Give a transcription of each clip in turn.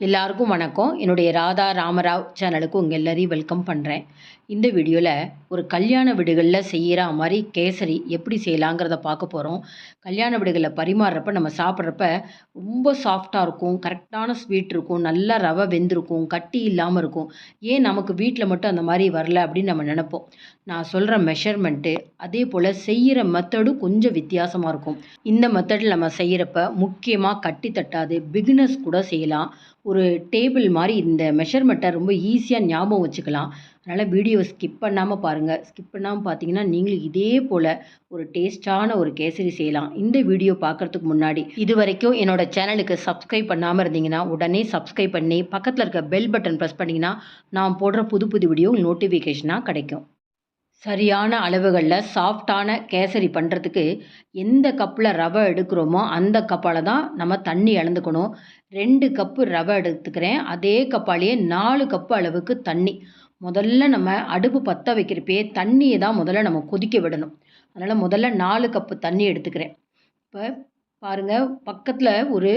எல்லாருக்கும் வணக்கம். என்னுடைய ராதா ராமராவ் சேனலுக்கு உங்கள் எல்லாரையும் வெல்கம் பண்ணுறேன் இந்த வீடியோவில் ஒரு கல்யாண வீடுகளில் செய்கிற மாதிரி கேசரி எப்படி செய்யலாங்கிறத பார்க்க போகிறோம் கல்யாண வீடுகளில் பரிமாறுறப்ப நம்ம சாப்பிட்றப்ப ரொம்ப சாஃப்டாக இருக்கும் கரெக்டான ஸ்வீட் இருக்கும் நல்லா ரவை வெந்திருக்கும் கட்டி இல்லாமல் இருக்கும். ஏன் நமக்கு வீட்டில் மட்டும் அந்த மாதிரி வரல அப்படின்னு நம்ம நினப்போம். நான் சொல்கிற மெஷர்மெண்ட்டு அதே போல் செய்கிற மெத்தடும் கொஞ்சம் வித்தியாசமாக இருக்கும். இந்த மெத்தடில் நம்ம செய்கிறப்ப முக்கியமாக கட்டி தட்டாது பிகினர்ஸ் கூட செய்யலாம். ஒரு டேபிள் மாதிரி இந்த மெஷர்மெண்ட்டை ரொம்ப ஈஸியாக ஞாபகம் வச்சுக்கலாம். அதனால் வீடியோவை ஸ்கிப் பண்ணாமல் பாருங்கள் ஸ்கிப் பண்ணாமல் பார்த்தீங்கன்னா நீங்களும் இதே போல் ஒரு டேஸ்டான ஒரு கேசரி செய்யலாம். இந்த வீடியோ பார்க்குறதுக்கு முன்னாடி இது வரைக்கும் என்னோட சேனலுக்கு சப்ஸ்கிரைப் பண்ணாமல் இருந்தீங்கன்னா உடனே சப்ஸ்கிரைப் பண்ணி பக்கத்தில் இருக்க பெல் பட்டன் ப்ரெஸ் பண்ணிங்கன்னா நான் போடுற புது புது வீடியோ நோட்டிஃபிகேஷனாக கிடைக்கும். சரியான அளவுகளில் சாஃப்டான கேசரி பண்ணுறதுக்கு எந்த கப்பில் ரவை எடுக்கிறோமோ அந்த கப்பால் தான் நம்ம தண்ணி இழந்துக்கணும் ரெண்டு கப்பு ரவை எடுத்துக்கிறேன். அதே கப்பாலேயே நாலு கப்பு அளவுக்கு தண்ணி. முதல்ல நம்ம அடுப்பு பற்ற வைக்கிறப்பே தண்ணியை தான் முதல்ல நம்ம கொதிக்க விடணும். அதனால் முதல்ல நாலு கப்பு தண்ணி எடுத்துக்கிறேன். இப்போ பாருங்கள் பக்கத்தில் ஒரு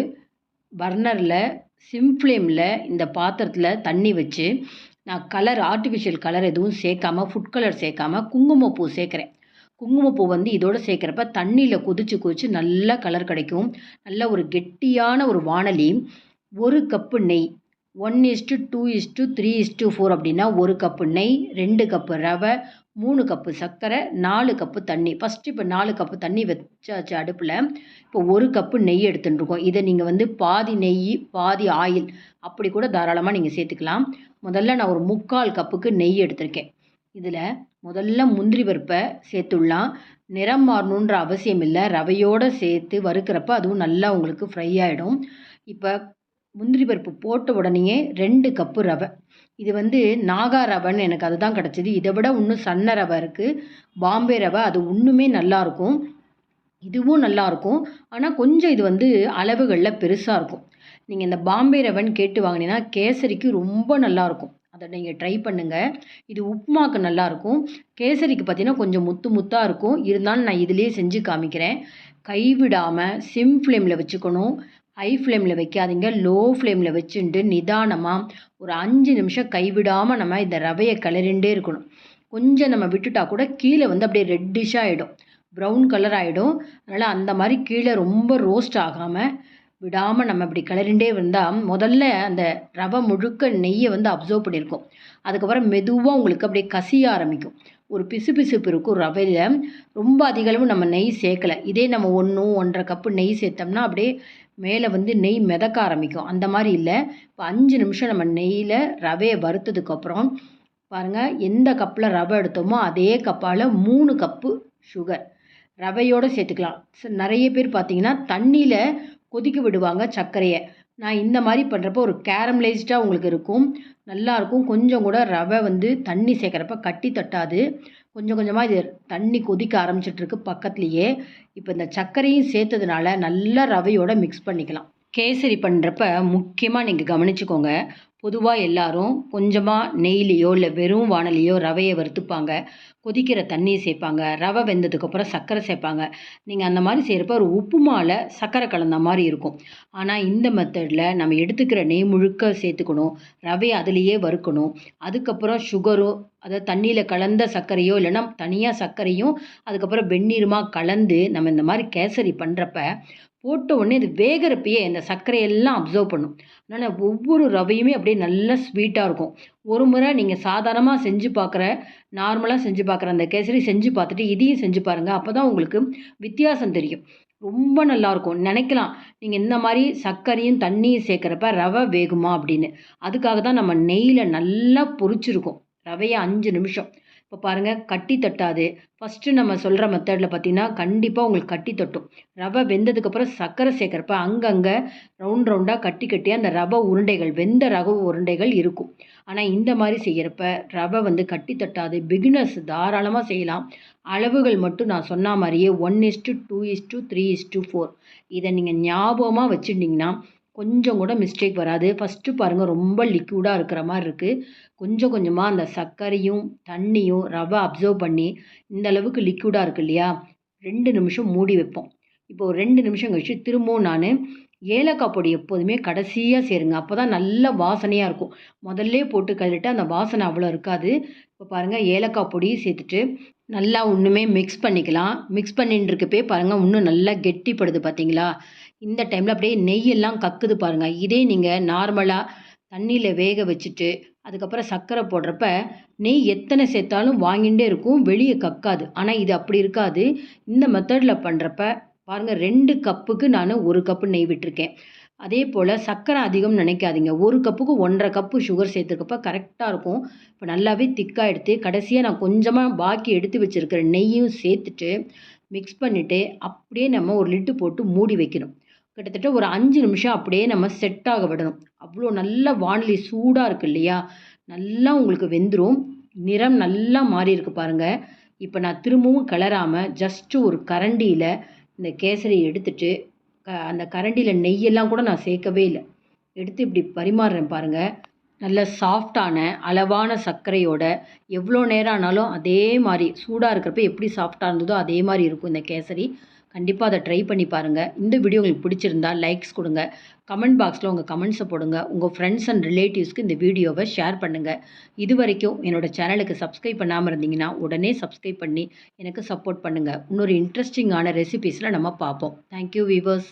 பர்னரில் சிம் ஃப்ளேமில் இந்த பாத்திரத்தில் தண்ணி வச்சு நான் கலர் ஆர்டிஃபிஷியல் கலர் எதுவும் சேர்க்காம ஃபுட் கலர் சேர்க்காம குங்குமப்பூ சேர்க்குறேன். குங்குமப்பூ வந்து இதோடு சேர்க்குறப்ப தண்ணியில் கொதிச்சு கொதிச்சு நல்ல கலர் கிடைக்கும். நல்ல ஒரு கெட்டியான ஒரு வானலி ஒரு கப்பு நெய் one is to two is to three is to four அப்படின்னா ஒரு கப்பு நெய் ரெண்டு கப்பு ரவை மூணு கப்பு சர்க்கரை நாலு கப்பு தண்ணி. ஃபஸ்ட்டு இப்போ நாலு கப்பு தண்ணி வச்சாச்சு அடுப்பில். இப்போ ஒரு கப்பு நெய் எடுத்துட்டுருக்கோம் இதை நீங்கள் வந்து பாதி நெய் பாதி ஆயில் அப்படி கூட தாராளமாக நீங்கள் சேர்த்துக்கலாம். முதல்ல நான் ஒரு முக்கால் கப்புக்கு நெய் எடுத்திருக்கேன். இதில் முதல்ல முந்திரி பருப்பை சேர்த்துடலாம். நிறம் மாறணுன்ற அவசியம் இல்லை. ரவையோடு சேர்த்து வறுக்கிறப்ப அதுவும் நல்லா உங்களுக்கு ஃப்ரை ஆகிடும் இப்போ முந்திரி பருப்பு போட்ட உடனேயே ரெண்டு கப்பு ரவை. இது வந்து நாகா ரவைன்னு எனக்கு அதுதான் கிடச்சிது. இதை விட இன்னும் சன்ன ரவை இருக்குது பாம்பே ரவை அது இன்னுமே நல்லாயிருக்கும் இதுவும் நல்லாயிருக்கும் ஆனால் கொஞ்சம் இது வந்து அளவுகளில் பெருசாக இருக்கும். நீங்கள் இந்த பாம்பே ரவன் கேட்டு வாங்கினீங்கன்னா கேசரிக்கு ரொம்ப நல்லாயிருக்கும் அதை நீங்கள் ட்ரை பண்ணுங்கள் இது உப்புமாக்கு நல்லாயிருக்கும் கேசரிக்கு பார்த்தீங்கன்னா கொஞ்சம் முத்து முத்தாக இருக்கும். இருந்தாலும் நான் இதிலே செஞ்சு காமிக்கிறேன். கைவிடாமல் சிம் ஃப்ளேமில் வச்சுக்கணும். ஹை ஃப்ளேமில் வைக்காதீங்க. லோ ஃப்ளேமில் வச்சுட்டு நிதானமாக ஒரு அஞ்சு நிமிஷம் கைவிடாமல் நம்ம இந்த ரவையை கிளறிண்டே இருக்கணும். கொஞ்சம் நம்ம விட்டுட்டா கூட கீழே வந்து அப்படியே ரெட்டிஷாக ஆகிடும் ப்ரௌன் கலர் ஆகிடும் அதனால் அந்த மாதிரி கீழே ரொம்ப ரோஸ்ட் ஆகாமல் விடாமல் நம்ம இப்படி கிளறிண்டே வந்தால் முதல்ல அந்த ரவை முழுக்க நெய்யை வந்து அப்சர்வ் பண்ணியிருக்கோம். அதுக்கப்புறம் மெதுவாக உங்களுக்கு அப்படியே கசிய ஆரம்பிக்கும். ஒரு பிசு பிசுப்பு இருக்கும் ரவையில். ரொம்ப அதிகளவு நம்ம நெய் சேர்க்கலை. இதே நம்ம ஒன்று ஒன்றரை கப்பு நெய் சேர்த்தோம்னா அப்படியே மேலே வந்து நெய் மிதக்க ஆரம்பிக்கும். அந்த மாதிரி இல்லை. இப்போ அஞ்சு நிமிஷம் நம்ம நெய்யில் ரவையை வறுத்ததுக்கப்புறம் பாருங்கள் எந்த கப்பில் ரவை எடுத்தோமோ அதே கப்பால் மூணு கப்பு சுகர் ரவையோடு சேர்த்துக்கலாம். நிறைய பேர் பார்த்தீங்கன்னா தண்ணியில் கொதிக்க விடுவாங்க சர்க்கரையை. நான் இந்த மாதிரி பண்ணுறப்போ ஒரு கேரமலைஸ்டாக உங்களுக்கு இருக்கும். நல்லாயிருக்கும் கொஞ்சம் கூட ரவை வந்து தண்ணி சேர்க்குறப்ப கட்டி தட்டாது. கொஞ்சம் கொஞ்சமாக இது தண்ணி கொதிக்க ஆரம்பிச்சிட்ருக்கு பக்கத்துலேயே. இப்போ இந்த சர்க்கரையும் சேர்த்ததுனால நல்லா ரவையோட மிக்ஸ் பண்ணிக்கலாம். கேசரி பண்ணுறப்ப முக்கியமாக நீங்கள் கவனிச்சுக்கோங்க பொதுவாக எல்லாரும் கொஞ்சமாக நெய்லேயோ இல்லை வெறும் வானலையோ ரவையை வறுத்துப்பாங்க. கொதிக்கிற தண்ணியை சேர்ப்பாங்க. ரவை வெந்ததுக்கப்புறம் சர்க்கரை சேர்ப்பாங்க. நீங்கள் அந்த மாதிரி செய்கிறப்ப ஒரு உப்புமாவில் சர்க்கரை கலந்த மாதிரி இருக்கும். ஆனால் இந்த மெத்தடில் நம்ம எடுத்துக்கிற நெய் முழுக்க சேர்த்துக்கணும். ரவையை அதுலேயே வறுக்கணும். அதுக்கப்புறம் சுகரோ அதாவது தண்ணியில் கலந்த சர்க்கரையோ இல்லைன்னா தனியாக சர்க்கரையும் அதுக்கப்புறம் வெந்நீருமா கலந்து நம்ம இந்த மாதிரி கேசரி பண்ணுறப்ப போட்ட உடனே இது வேகிறப்பயே இந்த சர்க்கரையெல்லாம் அப்சர்வ் பண்ணும். அதனால் ஒவ்வொரு ரவையுமே அப்படியே நல்லா ஸ்வீட்டாக இருக்கும். ஒரு முறை நீங்கள் சாதாரணமாக செஞ்சு பார்க்குற நார்மலாக செஞ்சு பார்க்குற அந்த கேசரி செஞ்சு பார்த்துட்டு இதையும் செஞ்சு பாருங்கள் அப்போ தான் உங்களுக்கு வித்தியாசம் தெரியும். ரொம்ப நல்லாயிருக்கும் நினைக்கலாம். நீங்கள் இந்த மாதிரி சர்க்கரையும் தண்ணியும் சேர்க்குறப்ப ரவை வேகுமா அப்படின்னு. அதுக்காக தான் நம்ம நெய்யில் நல்லா பொரிச்சிருக்கோம். ரவையை அஞ்சு நிமிஷம். இப்போ பாருங்கள் கட்டி தட்டாது. ஃபஸ்ட்டு நம்ம சொல்கிற மெத்தடில் பார்த்தீங்கன்னா கண்டிப்பாக உங்களுக்கு கட்டி தட்டும். ரவை வெந்ததுக்கப்புறம் சர்க்கரை சேர்க்குறப்ப அங்கங்கே ரவுண்ட் ரவுண்டாக கட்டி கட்டி அந்த ரவை உருண்டைகள் வெந்த ரவ உருண்டைகள் இருக்கும். ஆனால் இந்த மாதிரி செய்கிறப்ப ரவை வந்து கட்டி தட்டாது. பிகினர்ஸ் தாராளமாக செய்யலாம். அளவுகள் மட்டும் நான் சொன்ன மாதிரியே one is to two is to three is to four இதை நீங்கள் ஞாபகமாக வச்சுட்டிங்கன்னா கொஞ்சம் கூட மிஸ்டேக் வராது. ஃபஸ்ட்டு பாருங்கள் ரொம்ப லிக்விடாக இருக்கிற மாதிரி இருக்குது கொஞ்சம் கொஞ்சமாக அந்த சர்க்கரையும் தண்ணியும் ரவை அப்சர்வ் பண்ணி இந்த அளவுக்கு லிக்விடாக இருக்குது இல்லையா? ரெண்டு நிமிஷம் மூடி வைப்போம். இப்போ ஒரு ரெண்டு நிமிஷம் கழிச்சு திரும்பவும் நான் ஏலக்காய் பொடி எப்போதுமே கடைசியாக சேருங்க. அப்போ தான் நல்ல வாசனையாக இருக்கும். முதல்ல போட்டு கழுவிட்டு அந்த வாசனை அவ்வளோ இருக்காது. இப்போ பாருங்கள் ஏலக்காய் பொடி சேர்த்துட்டு நல்லா ஒன்றுமே மிக்ஸ் பண்ணிக்கலாம். மிக்ஸ் பண்ணிட்டு இருக்கப்பே பாருங்கள் இன்னும் நல்லா கெட்டிப்படுது பார்த்தீங்களா இந்த டைமில் அப்படியே நெய்யெல்லாம் கக்குது பாருங்கள் இதே நீங்கள் நார்மலாக தண்ணியில் வேக வச்சுட்டு அதுக்கப்புறம் சர்க்கரை போடுறப்ப நெய் எத்தனை சேர்த்தாலும் வாங்கிட்டே இருக்கும் வெளியே கக்காது. ஆனால் இது அப்படி இருக்காது. இந்த மெத்தடில் பண்ணுறப்ப பாருங்கள் ரெண்டு கப்புக்கு நான் ஒரு கப்பு நெய் விட்டுருக்கேன். அதே போல் சர்க்கரை அதிகம் நினைக்காதீங்க. ஒரு கப்புக்கு ஒன்றரை கப்பு சுகர் சேர்த்துருக்கப்ப கரெக்டாக இருக்கும். இப்போ நல்லாவே திக்காக எடுத்து கடைசியாக நான் கொஞ்சமாக பாக்கி எடுத்து வச்சுருக்கிற நெய்யும் சேர்த்துட்டு மிக்ஸ் பண்ணிவிட்டு அப்படியே நம்ம ஒரு லிட்டு போட்டு மூடி வைக்கணும். கிட்டத்தட்ட ஒரு அஞ்சு நிமிஷம் அப்படியே நம்ம செட் ஆக விடணும். அவ்வளோ நல்ல வானிலை சூடாக இருக்குது இல்லையா? நல்லா உங்களுக்கு வெந்துடும் நிறம் நல்லா மாறி இருக்கு பாருங்கள் இப்போ நான் திரும்பவும் கிளறாமல் ஜஸ்ட்டு ஒரு கரண்டியில் இந்த கேசரியை எடுத்துட்டு க அந்த கரண்டியில் நெய்யெல்லாம் கூட நான் சேர்க்கவே இல்லை. எடுத்து இப்படி பரிமாறுறேன் பாருங்கள் நல்ல சாஃப்டான அளவான சர்க்கரையோட எவ்வளோ நேரம் ஆனாலும் அதே மாதிரி சூடாக இருக்கிறப்ப எப்படி சாஃப்டாக இருந்ததோ அதே மாதிரி இருக்கும் இந்த கேசரி. கண்டிப்பாக அதை ட்ரை பண்ணி பாருங்கள் இந்த வீடியோ உங்களுக்கு பிடிச்சிருந்தா லைக்ஸ் கொடுங்க. கமெண்ட் பாக்ஸில் உங்கள் கமெண்ட்ஸை போடுங்க. உங்கள் ஃப்ரெண்ட்ஸ் அண்ட் ரிலேட்டிவ்ஸ்க்கு இந்த வீடியோவை ஷேர் பண்ணுங்கள் இது வரைக்கும் என்னோடய சேனலுக்கு சப்ஸ்கிரைப் பண்ணாமல் இருந்தீங்கன்னா உடனே சப்ஸ்கிரைப் பண்ணி எனக்கு சப்போர்ட் பண்ணுங்கள் இன்னொரு இன்ட்ரெஸ்டிங்கான ரெசிபீஸில் நம்ம பார்ப்போம். Thank you viewers